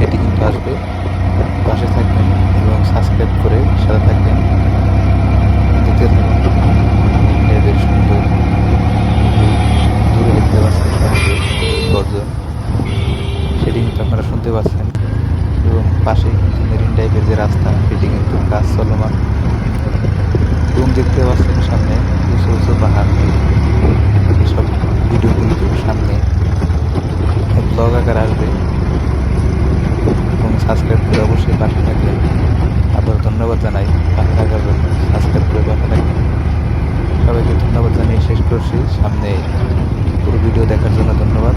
সেটি কিন্তু আসবে। পাশে থাকবেন এবং সাবস্ক্রাইব করে সাথে থাকবেন। দেখতে থাকুন। মেয়েদের সুন্দর দূরে দেখতে পাচ্ছেন গর্জন। সেটি কিন্তু আপনারা শুনতে পাচ্ছেন। এবং পাশে কিন্তু মেরিন টাইপের যে রাস্তা সেটি কিন্তু কাজ চলমান। এবং দেখতে পাচ্ছেন সামনে উঁচু উঁচু পাহাড়। সেসব ভিডিও কিন্তু সামনে ব্লগ আকার আসবে। অবশ্যই পাশে থাকবেন। আবার ধন্যবাদ জানাই। পাশে থাকার জন্য সাবস্ক্রাইব করে পাশে থাকবেন। সবাইকে ধন্যবাদ জানিয়ে শেষ করছি। সামনে পুরো ভিডিও দেখার জন্য ধন্যবাদ।